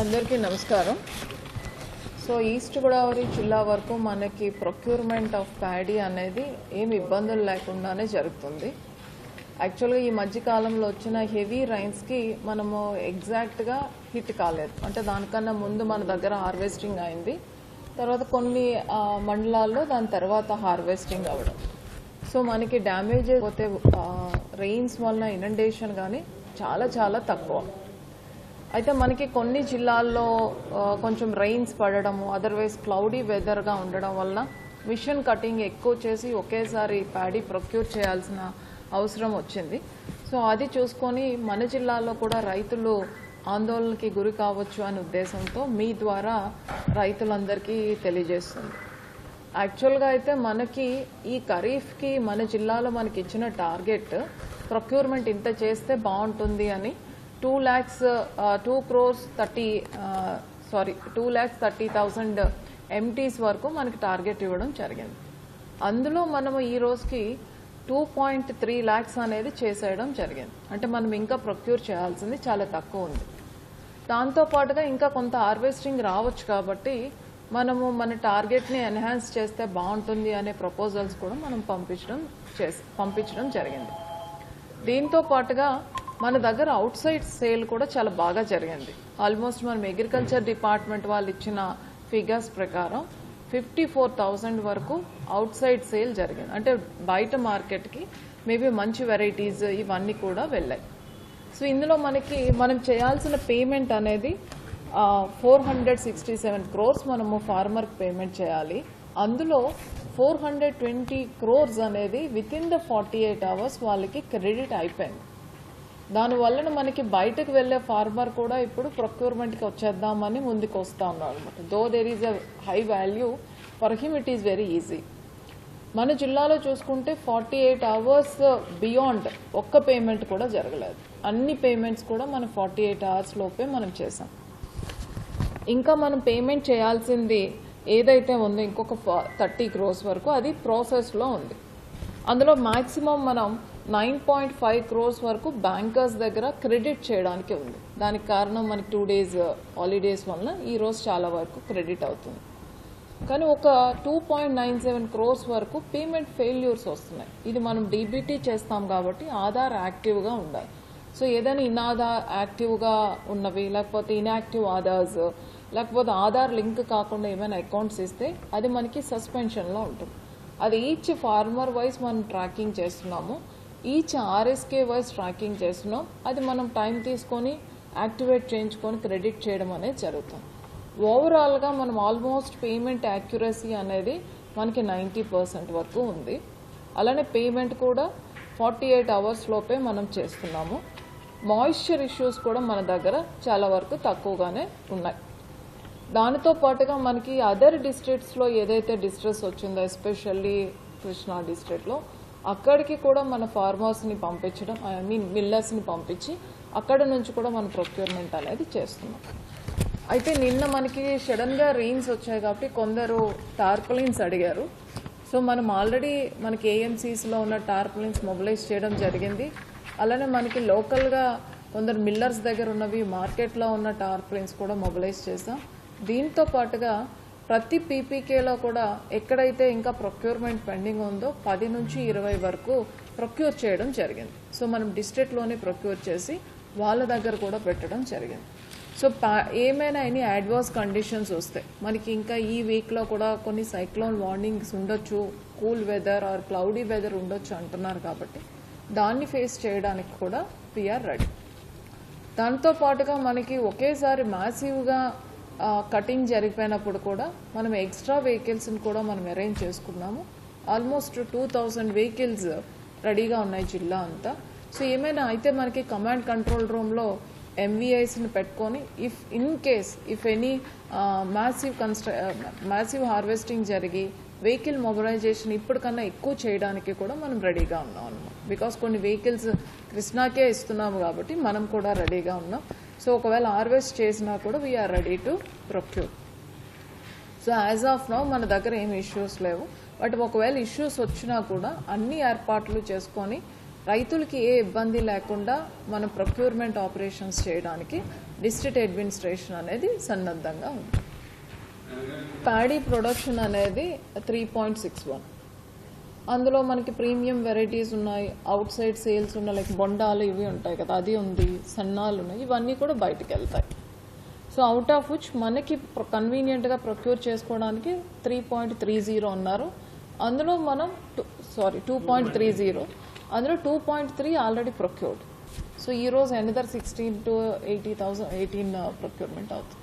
అందరికీ నమస్కారం. So east Godavari జిల్లా వరకు మనకి ప్రొక్యూర్మెంట్ ఆఫ్ ప్యాడీ అనేది ఏమి ఇబ్బందులు లేకుండానే జరుగుతుంది. యాక్చువల్గా ఈ మధ్యకాలంలో వచ్చిన హెవీ రైన్స్కి మనము ఎగ్జాక్ట్గా హిట్ కాలేదు. అంటే దానికన్నా ముందు మన దగ్గర హార్వెస్టింగ్ అయింది. తర్వాత కొన్ని మండలాల్లో దాని తర్వాత హార్వెస్టింగ్ అవ్వడం. సో మనకి డ్యామేజ్ పోతే రెయిన్స్ వలన ఇనండేషన్ కానీ చాలా చాలా తక్కువ. అయితే మనకి కొన్ని జిల్లాల్లో కొంచెం రెయిన్స్ పడడము అదర్వైజ్ క్లౌడీ వెదర్గా ఉండడం వల్ల మిషన్ కటింగ్ ఎక్కువ చేసి ఒకేసారి ప్యాడీ ప్రొక్యూర్ చేయాల్సిన అవసరం వచ్చింది. సో అది చూసుకొని మన జిల్లాలో కూడా రైతులు ఆందోళనకి గురి కావచ్చు అనే ఉద్దేశంతో మీ ద్వారా రైతులందరికీ తెలియజేస్తుంది. యాక్చువల్గా అయితే మనకి ఈ ఖరీఫ్కి మన జిల్లాలో మనకి ఇచ్చిన టార్గెట్ ప్రొక్యూర్మెంట్ ఇంత చేస్తే బాగుంటుంది అని two lakhs two crores thirty sorry two lakhs thirty thousand MTs వరకు మనకి టార్గెట్ ఇవ్వడం జరిగింది. అందులో మనము ఈ రోజుకి టూ పాయింట్ త్రీ ల్యాక్స్ అనేది చేసేయడం జరిగింది. అంటే మనం ఇంకా ప్రొక్యూర్ చేయాల్సింది చాలా తక్కువ ఉంది. దాంతో పాటుగా ఇంకా కొంత హార్వెస్టింగ్ రావచ్చు కాబట్టి మనము మన టార్గెట్ని ఎన్హాన్స్ చేస్తే బాగుంటుంది అనే ప్రపోజల్స్ కూడా మనం పంపించడం చేసి పంపించడం జరిగింది. దీంతో పాటుగా మన దగ్గర అవుట్ సైడ్ సేల్ కూడా చాలా బాగా జరిగింది. ఆల్మోస్ట్ మనం అగ్రికల్చర్ డిపార్ట్మెంట్ వాళ్ళు ఇచ్చిన ఫిగర్స్ ప్రకారం ఫిఫ్టీ ఫోర్ థౌజండ్ వరకు అవుట్ సైడ్ సేల్ జరిగింది. అంటే బయట మార్కెట్కి మేబీ మంచి వెరైటీస్ ఇవన్నీ కూడా వెళ్ళాయి. సో ఇందులో మనకి మనం చేయాల్సిన పేమెంట్ అనేది four hundred sixty seven crores మనము ఫార్మర్ పేమెంట్ చేయాలి. అందులో ఫోర్ హండ్రెడ్ ట్వంటీ క్రోర్స్ అనేది with in the forty eight hours వాళ్ళకి క్రెడిట్ అయిపోయింది. దానివల్ల మనకి బయటకు వెళ్ళే ఫార్మర్ కూడా ఇప్పుడు ప్రొక్యూర్మెంట్కి వచ్చేద్దామని ముందుకు వస్తా ఉన్నాడు అనమాట though there is a high value for him it is very easy మన జిల్లాలో చూసుకుంటే ఫార్టీ ఎయిట్ అవర్స్ బియాండ్ ఒక్క పేమెంట్ కూడా జరగలేదు. అన్ని పేమెంట్స్ కూడా మనం ఫార్టీ ఎయిట్ అవర్స్ లోపే మనం చేసాం ఇంకా మనం పేమెంట్ చేయాల్సింది ఏదైతే ఉందో ఇంకొక థర్టీ క్రోస్ వరకు అది ప్రాసెస్లో ఉంది. అందులో మాక్సిమం మనం నైన్ పాయింట్ ఫైవ్ క్రోర్స్ వరకు బ్యాంకర్స్ దగ్గర క్రెడిట్ చేయడానికి ఉంది. దానికి కారణం మనకి టూ డేస్ హాలిడేస్ వలన ఈ రోజు చాలా వరకు క్రెడిట్ అవుతుంది. కానీ ఒక two point nine seven crores వరకు పేమెంట్ ఫెయిల్యూర్స్ వస్తున్నాయి. ఇది మనం డీబీటీ చేస్తాం కాబట్టి ఆధార్ యాక్టివ్గా ఉండాలి. సో ఏదైనా ఇన్ఆధార్ యాక్టివ్గా ఉన్నవి లేకపోతే ఇన్యాక్టివ్ ఆధార్స్ లేకపోతే ఆధార్ లింక్ కాకుండా ఏమైనా అకౌంట్స్ ఇస్తే అది మనకి సస్పెన్షన్లో ఉంటుంది. అది ఈచ్ ఫార్మర్ వైజ్ మనం ట్రాకింగ్ చేస్తున్నాము. ఈచ్ ఆర్ఎస్కే వైజ్ ట్రాకింగ్ చేస్తున్నాం. అది మనం టైం తీసుకొని యాక్టివేట్ చేయించుకొని క్రెడిట్ చేయడం అనేది జరుగుతుంది. ఓవరాల్గా మనం ఆల్మోస్ట్ పేమెంట్ యాక్యురసీ అనేది మనకి నైంటీ పర్సెంట్ వరకు ఉంది. అలానే పేమెంట్ కూడా ఫార్టీ ఎయిట్ అవర్స్ లోపే మనం చేస్తున్నాము. మాయిశ్చర్ ఇష్యూస్ కూడా మన దగ్గర చాలా వరకు తక్కువగానే ఉన్నాయి. దానితో పాటుగా మనకి అదర్ డిస్ట్రిక్ట్స్లో ఏదైతే డిస్ట్రెస్ వచ్చిందో ఎస్పెషల్లీ కృష్ణా డిస్ట్రిక్ట్లో అక్కడికి కూడా మన ఫార్మర్స్ని పంపించడం ఐ మీన్ మిల్లర్స్ని పంపించి అక్కడ నుంచి కూడా మన ప్రొక్యూర్మెంట్ అనేది చేస్తున్నాం. అయితే నిన్న మనకి సడన్గా రెయిన్స్ వచ్చాయి కాబట్టి కొందరు టార్పలిన్స్ అడిగారు. సో మనం ఆల్రెడీ మనకి ఏఎంసీస్లో ఉన్న టార్పలిన్స్ మొబిలైజ్ చేయడం జరిగింది. అలానే మనకి లోకల్గా కొందరు మిల్లర్స్ దగ్గర ఉన్నవి మార్కెట్లో ఉన్న టార్పలిన్స్ కూడా మొబిలైజ్ చేసాం దీంతో పాటుగా ప్రతి పీపీకేలో కూడా ఎక్కడైతే ఇంకా ప్రొక్యూర్మెంట్ పెండింగ్ ఉందో పది నుంచి ఇరవై వరకు ప్రొక్యూర్ చేయడం జరిగింది. సో మనం డిస్ట్రిక్ట్లోనే ప్రొక్యూర్ చేసి వాళ్ళ దగ్గర కూడా పెట్టడం జరిగింది. సో పా- ఏమైనా ఎనీ అడ్వర్స్ కండిషన్స్ వస్తాయి మనకి ఇంకా ఈ వీక్లో కూడా కొన్ని సైక్లోన్ వార్నింగ్స్ ఉండొచ్చు cool weather or cloudy weather ఉండొచ్చు అంటున్నారు కాబట్టి దాన్ని ఫేస్ చేయడానికి కూడా వీఆర్ రెడీ. దాంతో పాటుగా మనకి ఒకేసారి మాసివ్గా కటింగ్ జరిగిపోయినప్పుడు కూడా మనం ఎక్స్ట్రా వెహికల్స్ని కూడా మనం అరేంజ్ చేసుకున్నాము. ఆల్మోస్ట్ టూ థౌజండ్ వెహికల్స్ రెడీగా ఉన్నాయి జిల్లా అంతా. సో ఏమైనా అయితే మనకి కమాండ్ కంట్రోల్ రూమ్లో ఎంవీఐస్ని పెట్టుకొని if in case if any massive కన్స్ట్ర massive harvesting జరిగి వెహికల్ మొబిలైజేషన్ ఇప్పటికన్నా ఎక్కువ చేయడానికి కూడా మనం రెడీగా ఉన్నాం అనమాట బికాస్ కొన్ని వెహికల్స్ కృష్ణాకే ఇస్తున్నాము కాబట్టి మనం కూడా రెడీగా ఉన్నాం. సో ఒకవేళ హార్వెస్ట్ చేసినా కూడా we are ready to procure so as of now మన దగ్గర ఏమి ఇష్యూస్ లేవు. బట్ ఒకవేళ ఇష్యూస్ వచ్చినా కూడా అన్ని ఏర్పాట్లు చేసుకొని రైతులకి ఏ ఇబ్బంది లేకుండా మన ప్రొక్యూర్మెంట్ ఆపరేషన్స్ చేయడానికి డిస్ట్రిక్ట్ అడ్మినిస్ట్రేషన్ అనేది సన్నద్ధంగా ఉంది. ప్యాడీ ప్రొడక్షన్ అనేది త్రీ పాయింట్ సిక్స్ వన్ అందులో మనకి ప్రీమియం వెరైటీస్ ఉన్నాయి అవుట్ సైడ్ సేల్స్ ఉన్నాయి లైక్ బొండాలు ఇవి ఉంటాయి కదా అది ఉంది సన్నాలు ఉన్నాయి ఇవన్నీ కూడా బయటకు వెళ్తాయి. సో అవుట్ ఆఫ్ విచ్ మనకి కన్వీనియంట్గా ప్రొక్యూర్ చేసుకోవడానికి త్రీ పాయింట్ త్రీ జీరో ఉన్నారు అందులో మనం sorry two point three zero అందులో two point three already procured so ఈ రోజు another sixteen to eighty thousand eighteen procurement అవుతుంది.